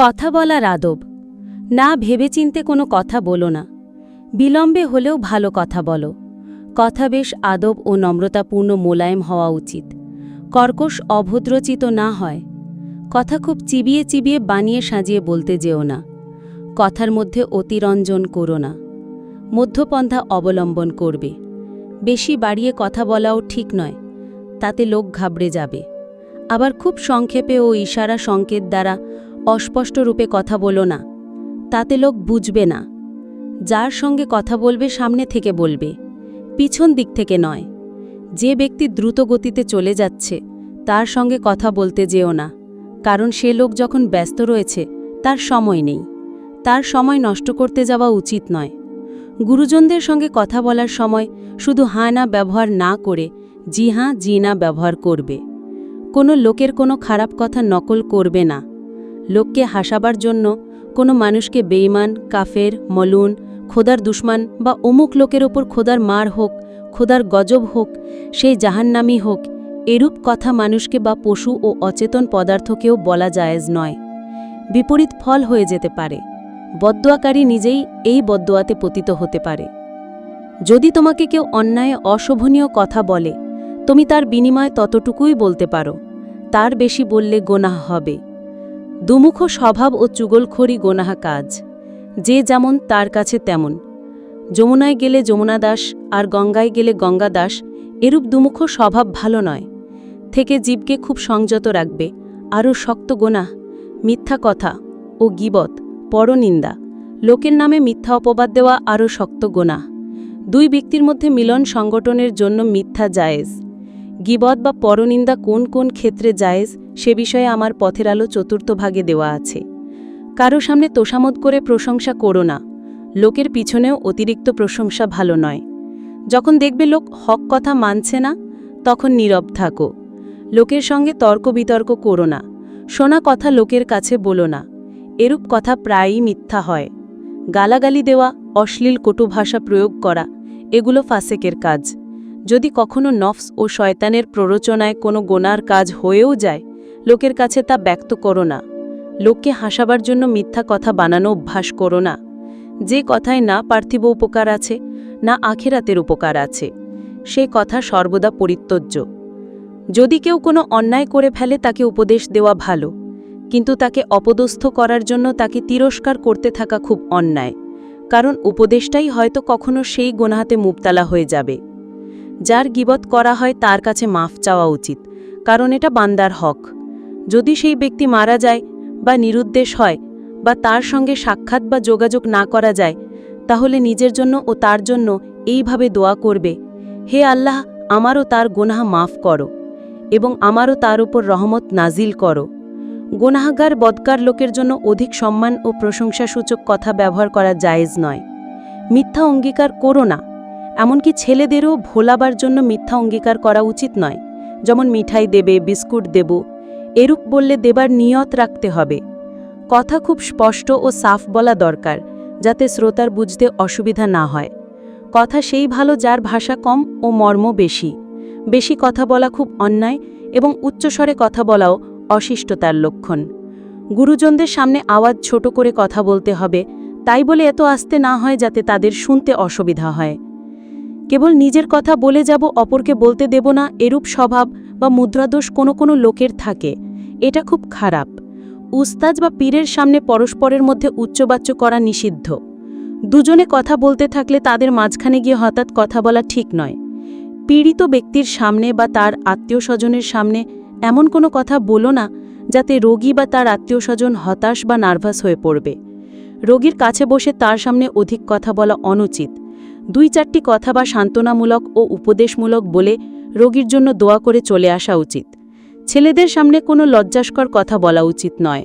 কথা বলার আদব। না ভেবেচিন্তে কোনো কথা বলো না। বিলম্বে হলেও ভালো কথা বলো। কথা বেশ আদব ও নম্রতাপূর্ণ মোলায়েম হওয়া উচিত। কর্কশ অভদ্রচিত না হয়। কথা খুব চিবিয়ে চিবিয়ে বানিয়ে সাজিয়ে বলতে যেও না। কথার মধ্যে অতিরঞ্জন করো না। মধ্যপন্থা অবলম্বন করবে। বেশি বাড়িয়ে কথা বলাও ঠিক নয়। তাতে লোক ঘাবড়ে যাবে। আবার খুব সংক্ষেপে ও ইশারা সংকেত দ্বারা অস্পষ্ট রূপে কথা বলো না। তাতে লোক বুঝবে না। যার সঙ্গে কথা বলবে সামনে থেকে বলবে। পিছন দিক থেকে নয়। যে ব্যক্তি দ্রুত গতিতে চলে যাচ্ছে, তার সঙ্গে কথা বলতে যেও না। কারণ সে লোক যখন ব্যস্ত রয়েছে, তার সময় নেই। তার সময় নষ্ট করতে যাওয়া উচিত নয়। গুরুজনদের সঙ্গে কথা বলার সময় শুধু হাঁ না ব্যবহার না করে জি হাঁ, জি না ব্যবহার করবে। কোনো লোকের কোনো খারাপ কথা নকল করবে না। লোককে হাসাবার জন্য কোনো মানুষকে বেইমান কাফের, মলুন, খোদার দুশ্মান বা অমুক লোকের ওপর খোদার মার হোক, খোদার গজব হোক, সেই জাহান্নামি হোক, এরূপ কথা মানুষকে বা পশু ও অচেতন পদার্থকেও বলা জায়েজ নয়। বিপরীত ফল হয়ে যেতে পারে। বদোয়াকারী নিজেই এই বদোয়াতে পতিত হতে পারে। যদি তোমাকে কেউ অন্যায়, অশোভনীয় কথা বলে, তুমি তার বিনিময়ে ততটুকুই বলতে পারো। তার বেশি বললে গোনাহ হবে। দুমুখ স্বভাব ও চুগলখড়ি গোনাহা কাজ। যে যেমন তার কাছে তেমন। যমুনায় গেলে যমুনা দাস আর গঙ্গায় গেলে গঙ্গা দাস, এরূপ দুমুখ স্বভাব ভালো নয়। থেকে জীবকে খুব সংযত রাখবে, আরও শক্ত গোনাহ, মিথ্যা কথা ও গিবত, পরনিন্দা, লোকের নামে মিথ্যা অপবাদ দেওয়া আরও শক্ত গোনাহ। দুই ব্যক্তির মধ্যে মিলন সংগঠনের জন্য মিথ্যা জায়েজ। গিবত বা পরনিন্দা কোন কোন ক্ষেত্রে জায়েজ, সে বিষয়ে আমার পথের আলো চতুর্থ ভাগে দেওয়া আছে। কারও সামনে তোষামত করে প্রশংসা করো না। লোকের পিছনেও অতিরিক্ত প্রশংসা ভালো নয়। যখন দেখবে লোক হক কথা মানছে না, তখন নীরব থাকো। লোকের সঙ্গে তর্ক বিতর্ক করো না। শোনা কথা লোকের কাছে বলো না। এরূপ কথা প্রায়ই মিথ্যা হয়। গালাগালি দেওয়া, অশ্লীল কটু ভাষা প্রয়োগ করা, এগুলো ফাসেকের কাজ। যদি কখনো নফস ও শয়তানের প্ররোচনায় কোনো গোনার কাজ হয়েও যায়, লোকের কাছে তা ব্যক্ত করো না। লোককে হাসাবার জন্য মিথ্যা কথা বানানো অভ্যাস করো না। যে কথায় না পার্থিব উপকার আছে, না আখেরাতের উপকার আছে, সে কথা সর্বদা পরিত্যজ্য। যদি কেউ কোনো অন্যায় করে ফেলে, তাকে উপদেশ দেওয়া ভালো, কিন্তু তাকে অপদস্থ করার জন্য তাকে তিরস্কার করতে থাকা খুব অন্যায়, কারণ উপদেশটাই হয়তো কখনো সেই গোনাহাতে মুবতালা হয়ে যাবে। যার গিবত করা হয় তার কাছে মাফ চাওয়া উচিত, কারণ এটা বান্দার হক। যদি সেই ব্যক্তি মারা যায় বা নিরুদ্দেশ হয় বা তার সঙ্গে সাক্ষাৎ বা যোগাযোগ না করা যায়, তাহলে নিজের জন্য ও তার জন্য এইভাবে দোয়া করবে, হে আল্লাহ, আমারও তার গোনাহা মাফ করো এবং আমারও তার উপর রহমত নাজিল করো। গোনাহাগার বদকার লোকের জন্য অধিক সম্মান ও প্রশংসাসূচক কথা ব্যবহার করা জায়েজ নয়। মিথ্যা অঙ্গীকার করো না। এমনকি ছেলেদেরও ভোলাবার জন্য মিথ্যা অঙ্গীকার করা উচিত নয়। যেমন মিঠাই দেবে, বিস্কুট দেব, এরূপ বললে দেবার নিয়ত রাখতে হবে। কথা খুব স্পষ্ট ও সাফ বলা দরকার, যাতে শ্রোতার বুঝতে অসুবিধা না হয়। কথা সেই ভালো যার ভাষা কম ও মর্ম বেশি। বেশি কথা বলা খুব অন্যায় এবং উচ্চস্বরে কথা বলাও অশিষ্টতার লক্ষণ। গুরুজনদের সামনে আওয়াজ ছোট করে কথা বলতে হবে, তাই বলে এত আস্তে না হয় যাতে তাদের শুনতে অসুবিধা হয়। কেবল নিজের কথা বলে যাব, অপরকে বলতে দেব না, এরূপ স্বভাব বা মুদ্রাদোষ কোনো কোনো লোকের থাকে। এটা খুব খারাপ। উস্তাজ বা পীরের সামনে পরস্পরের মধ্যে উচ্চবাচ্য করা নিষিদ্ধ। দুজনে কথা বলতে থাকলে তাদের মাঝখানে গিয়ে হঠাৎ কথা বলা ঠিক নয়। পীড়িত ব্যক্তির সামনে বা তার আত্মীয় স্বজনের সামনে এমন কোনো কথা বলো না, যাতে রোগী বা তার আত্মীয় স্বজন হতাশ বা নার্ভাস হয়ে পড়বে। রোগীর কাছে বসে তার সামনে অধিক কথা বলা অনুচিত। দুই চারটি কথা বা সান্ত্বনামূলক ও উপদেশমূলক বলে রোগীর জন্য দোয়া করে চলে আসা উচিত। ছেলেদের সামনে কোনো লজ্জাস্কর কথা বলা উচিত নয়।